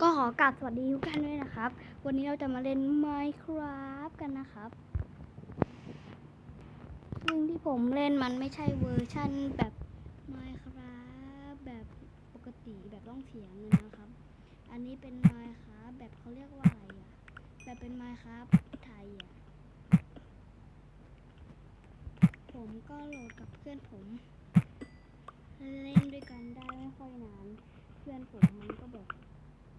ก็ขอกราบสวัสดีทุกท่านด้วยนะครับ วันนี้เราจะมาเล่น Minecraft กันนะครับ ซึ่งที่ผมเล่นมันไม่ใช่เวอร์ชั่นแบบ Minecraft แบบปกติแบบต้องเสียงเลยนะครับ อันนี้เป็น Minecraft แบบเขาเรียกว่าอะไรอะแบบเป็น Minecraft ไทยอะผมก็โหลดกับเพื่อนผม เล่นด้วยกันได้ไม่ค่อยนาน เพื่อนผมมันก็แบบ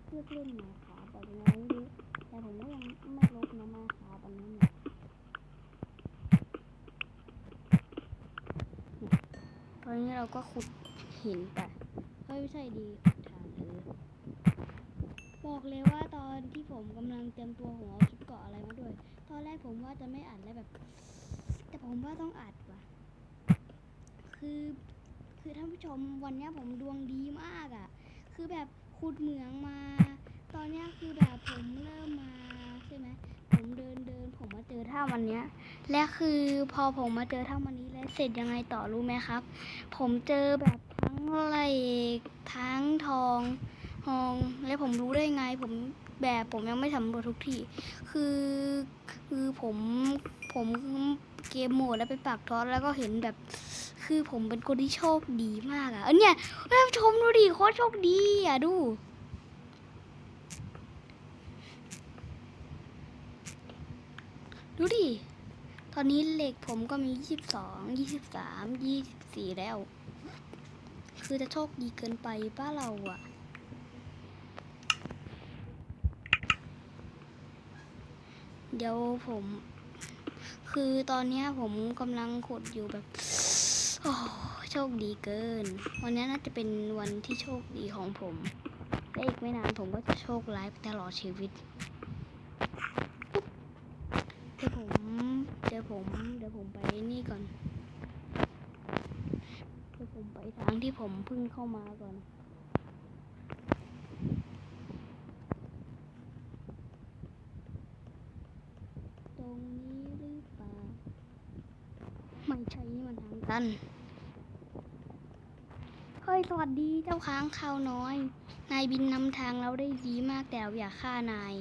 เลือกเล่นมาขาแต่ยังไม่รู้แต่ผมก็ยังไม่ลบนะมาขาตอนนั้นเนี่ยตอนนี้เราก็ขุดหินแต่เฮ้ยไม่ใช่ดีขุดฐานเออบอกเลยว่าตอนที่ผมกำลังเตรียมตัวหัวชุดเกาะอะไรมาด้วย ตอนแรกผมว่าจะไม่อัดแล้วแบบ แต่ผมว่าต้องอัดว่ะ คือ คือท่านผู้ชมวันนี้ผมดวงดีมากอะ่ะ คือแบบ ขุดเหมืองมา ตอนนี้คือแบบผมเริ่มมาใช่ไหมผมเดินเดินผมมาเจอถ้ำวันเนี้ยและคือพอผมมาเจอถ้ำวันนี้แล้วเสร็จยังไงต่อรู้ไหมครับ ผมเจอแบบทั้งเหล็กทั้งทองทอง แล้วผมรู้ได้ไง ผมแบบผมยังไม่สำรวจทุกที่ คือคือผมผมเกมโหมดแล้วไปปักท้อแล้วก็เห็นแบบ คือผมเป็นคนที่โชคดีมากอะเออเนี่ยท่านชมดูดิโคตรโชคดีอะดู ดูดิ ตอนนี้เหล็กผมก็มียี่สิบสองยี่สิบสามยี่สิบสี่แล้ว คือจะโชคดีเกินไปป้าเราอะเดี๋ยวผม คือตอนนี้ผมกำลังขุดอยู่แบบ โอ้โชคดีเกิน วันนี้น่าจะเป็นวันที่โชคดีของผมและอีกไม่นานผมก็จะโชคร้ายตลอดชีวิตเดี๋ยวผมเดี๋ยวผมเดี๋ยวผมไปนี่ก่อนเดี๋ยวผมไปทางที่ผมเพิ่งเข้ามาก่อน ตรงนี้หรือเปล่า ไม่ใช่นี่มันทางตัน เฮ้ย สวัสดีเจ้าค้างคาวน้อย นายบินนำทางเราได้ดีมากแต่เราอยากฆ่านาย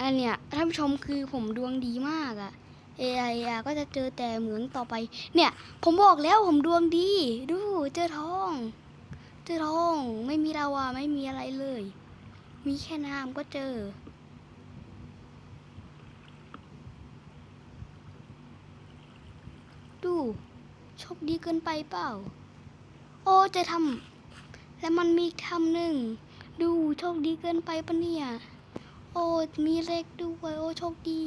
อันเนี้ยท่านผู้ชมคือผมดวงดีมากอะ AI อะก็จะเจอแต่เหมืองต่อไป เนี่ย ผมบอกแล้วผมดวงดี ดูเจอทอง เจอทอง ไม่มีลาวาไม่มีอะไรเลย มีแค่น้ำก็เจอ ดู โชคดีเกินไปเปล่า โอ้จะทำแล้วมันมีทำหนึ่ง ดูโชคดีเกินไปปะเนี่ย โอ้มีเล็กด้วยโอ้โชคดี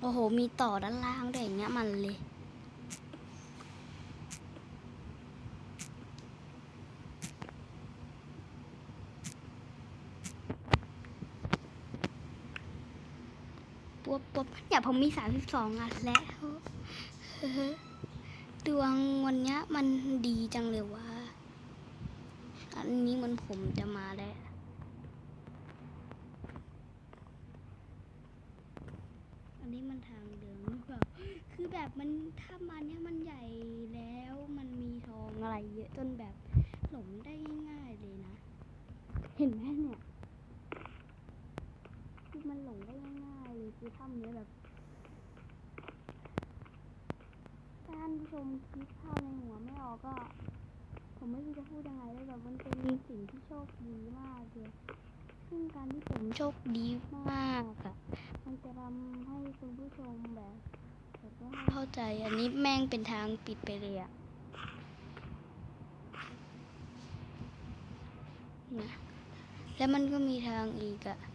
โอ้โห มีต่อด้านล่างด้วยอย่างเงี้ยมันเลย ปุ๊บปุ๊บเนี่ยผมมีสามสิบสองอันแล้วดวงวันนี้มันดีจังเลยว่า อันนี้มันผมจะมาแล้วอันนี้มันทางเดิมหรือเปล่าคือแบบมันถ้ามันเนี้ยมันใหญ่แล้วมันมีทองอะไรเยอะจนแบบหลงได้ง่ายเลยนะ เห็นไหมเนี่ย คือมันหลงได้ง่ายๆเลย คือถ้ำนี้ยแบบถ้าท่านผู้ชมคิดภาพในหัวไม่ออกก็ ผมไม่รู้จะพูดยังไงเลยแบบมันเป็นสิ่งที่โชคดีมากเลยซึ่งการที่ผมโชคดีมากอะมันจะทำให้คุณผู้ชมแบบแบบว่าไม่เข้าใจอันนี้แม่งเป็นทางปิดไปเลยอะนะแล้วมันก็มีทางอีกอะ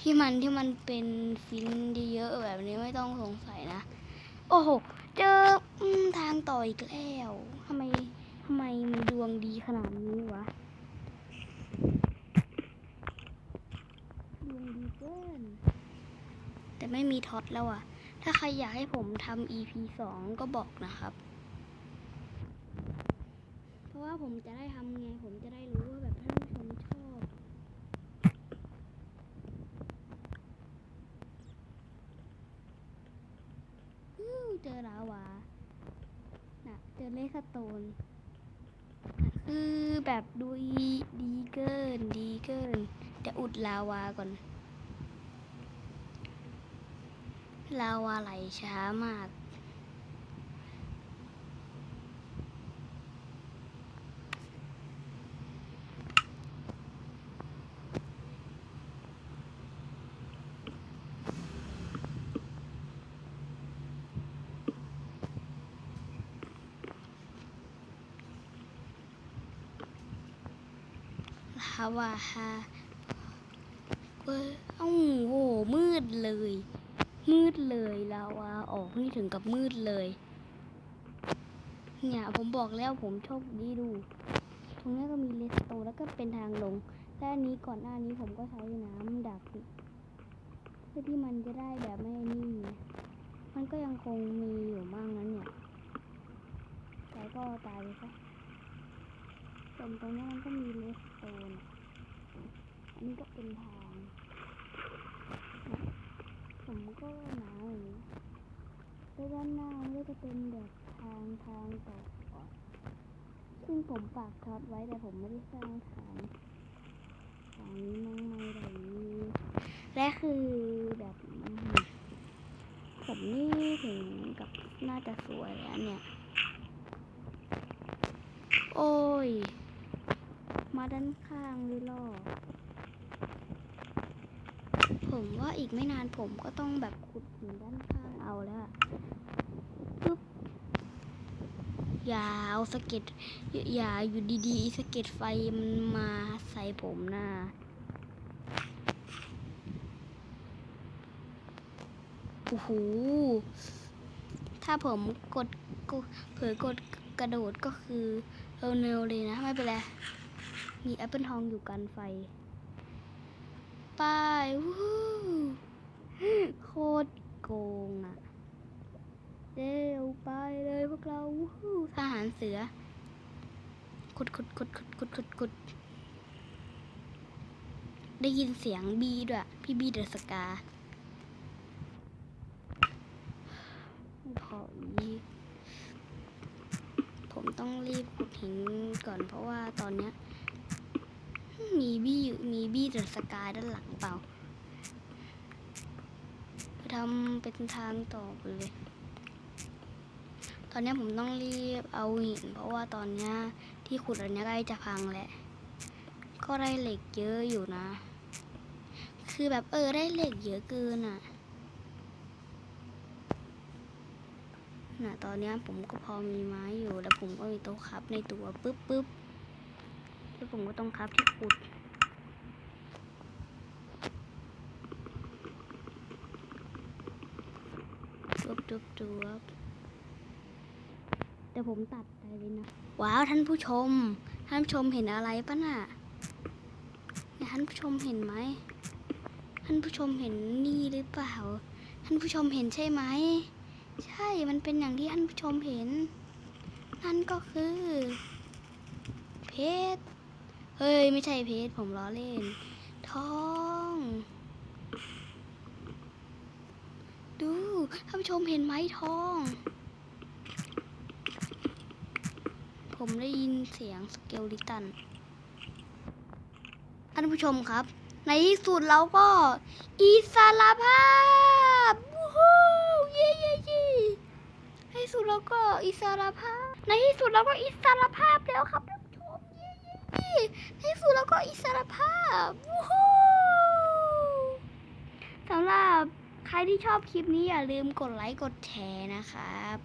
ที่มันที่มันเป็นฟินเยอะแบบนี้ไม่ต้องสงสัยนะ โอ้โห เจออทางต่ออีกแล้วทำไมทำไมมันดวงดีขนาดนี้วะดวงดีเกินแต่ไม่มีท็อตแล้วอะถ้าใครอยากให้ผมทำ EP สองก็บอกนะครับ เพราะว่าผมจะได้ทำไงผมจะได้รู้ว่าแบบท่านผู้ชมชอบ อู้เจอลาวา เจอเลสโตน คือ แบบดูดีเกินดีเกินจะอุดลาวาก่อน ลาวาไหลช้ามาก ลาวาฮาเว้ยเอ้าโหมืดเลย มืดเลยลาวาออกนี่ถึงกับมืดเลย เนี่ย ผมบอกแล้วผมโชคดีดู ตรงนี้ก็มีเลสโตแล้วก็เป็นทางลงและอันนี้ก่อนหน้านี้ผมก็ใช้น้ำดักเพื่อที่มันจะได้แบบไม่นี่มันก็ยังคงมีอยู่บ้างนั้นเนี่ยแต่ก็ตายไปซะส่วนตรงนี้มันก็มีเลสโตน เป็นทางผมก็หนาอย่างนี้แล้วด้านหน้าก็จะเป็นแบบทางทางต่อก่อนซึ่งผมปากท็อตไว้แต่ผมไม่ได้สร้างฐานฝั่งนี้มั่งไม่ได้และคือแบบผมนี่ถึงกับน่าจะสวยแล้วเนี่ย โอ้ย มาด้านข้างหรือล่อ ผมว่าอีกไม่นานผมก็ต้องแบบขุดหินด้านข้างเอาแล้วปึ๊บอย่าเอาสะเก็ดอย่าอยู่ดีๆสะเก็ดไฟมันมาใส่ผมนะโอ้โหถ้าผมกดกเผลอกดกระโดดก็คือเร็วเร็วเลยนะ ไม่เป็นไร มีแอปเปิลทองอยู่กันไฟ ไปวู้โคตรโกงอะ เร็วไปเลยพวกเราวู้ทหารเสือขุดขุดขุดขุดขุดขุดขุดได้ยินเสียงบีด้วย พี่บีเดอะสกาพอีผมต้องรีบขุดหินก่อนเพราะว่าตอนเนี้ย มีบี้อยู่มีบี้เดอะสกาด้านหลังเปล่าทำเป็นทางต่อไปเลย ตอนนี้ผมต้องรีบเอาหิน เพราะว่าตอนนี้ที่ขุดอันนี้ใกล้จะพังแหละ ก็ได้เหล็กเยอะอยู่นะ คือแบบเออได้เหล็กเยอะเกินอะน่ะตอนนี้ผมก็พอมีไม้อยู่ แล้วผมก็มีโต๊ะครับในตัวปึ๊บปึ๊บ แล้วผมก็ต้องครับที่ขุดจุบจุบจุบแต่ผมตัดไปเลยนะ ว้าวท่านผู้ชม ท่านผู้ชมเห็นอะไรปะน่ะเนี่ยท่านผู้ชมเห็นไหม ท่านผู้ชมเห็นนี่หรือเปล่า ท่านผู้ชมเห็นใช่ไหม ใช่ มันเป็นอย่างที่ท่านผู้ชมเห็น นั่นก็คือ เพชร เฮ้ย ไม่ใช่เพชรผมล้อเล่นทอง ดูท่านผู้ชมเห็นไหมทอง ผมได้ยินเสียงสเกลลิตันท่านผู้ชมครับ ในที่สุดเราก็อิสรภาพวู้ฮู้เย้เย้เย้ในที่สุดเราก็อิสรภาพ ในที่สุดเราก็อิสรภาพแล้วครับ ในที่สุดเราก็อิสรภาพวู้สำหรับใครที่ชอบคลิปนี้อย่าลืมกดไลค์กดแชร์นะครับ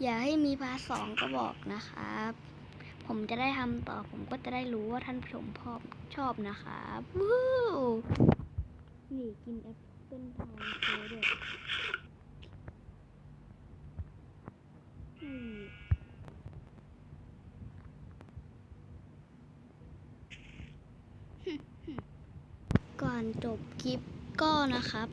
อย่าให้มีพาร์ทสองก็บอกนะครับ ผมจะได้ทำต่อผมก็จะได้รู้ว่าท่านผู้ชมชอบชอบนะครับวู้นี่กินแอปเปิ้ลทองโชว์ด้วยนี่ก่อนจ บคลิปก็นะครับ